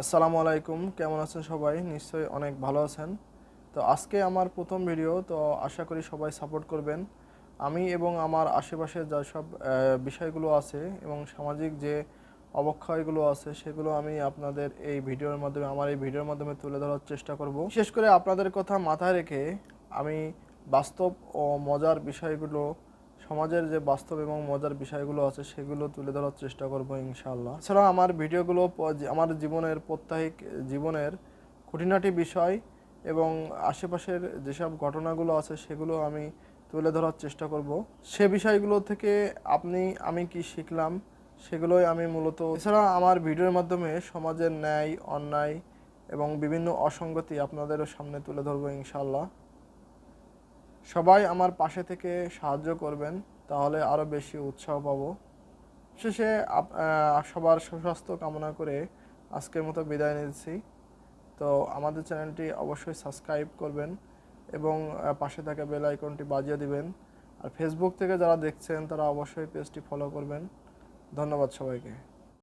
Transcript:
আসসালামু আলাইকুম, কেমন আছেন সবাই? নিশ্চয়ই অনেক ভালো আছেন। তো আজকে আমার প্রথম ভিডিও, তো আশা করি সবাই সাপোর্ট করবেন। আমি এবং আমার আশেপাশে যা সব বিষয়গুলো আছে এবং সামাজিক যে অবক্ষয়গুলো আছে, সেগুলো আমি আপনাদের এই ভিডিওর মাধ্যমে, আমার এই ভিডিওর মাধ্যমে তুলে ধরার চেষ্টা করব। বিশেষ করে আপনাদের কথা মাথায় রেখে আমি বাস্তব ও মজার বিষয়গুলো সমাজের যে বাস্তব এবং মজার বিষয়গুলো আছে, সেগুলো তুলে ধরার চেষ্টা করব ইনশাআল্লাহ। এছাড়া আমার ভিডিওগুলো আমার জীবনের প্রত্যাহিক জীবনের খুঁটিনাটি বিষয় এবং আশেপাশের যেসব ঘটনাগুলো আছে, সেগুলো আমি তুলে ধরার চেষ্টা করব। সে বিষয়গুলো থেকে আপনি, আমি কি শিখলাম, সেগুলোই আমি মূলত, এছাড়া আমার ভিডিওর মাধ্যমে সমাজের ন্যায়, অন্যায় এবং বিভিন্ন অসঙ্গতি আপনাদেরও সামনে তুলে ধরবো ইনশাআল্লাহ। সবাই আমার পাশে থেকে সাহায্য করবেন, তাহলে আরও বেশি উৎসাহ পাবো। শেষে সবার সুস্বাস্থ্য কামনা করে আজকের মতো বিদায় নিচ্ছি। তো আমাদের চ্যানেলটি অবশ্যই সাবস্ক্রাইব করবেন এবং পাশে থাকা বেল আইকনটি বাজিয়ে দিবেন। আর ফেসবুক থেকে যারা দেখছেন, তারা অবশ্যই পেজটি ফলো করবেন। ধন্যবাদ সবাইকে।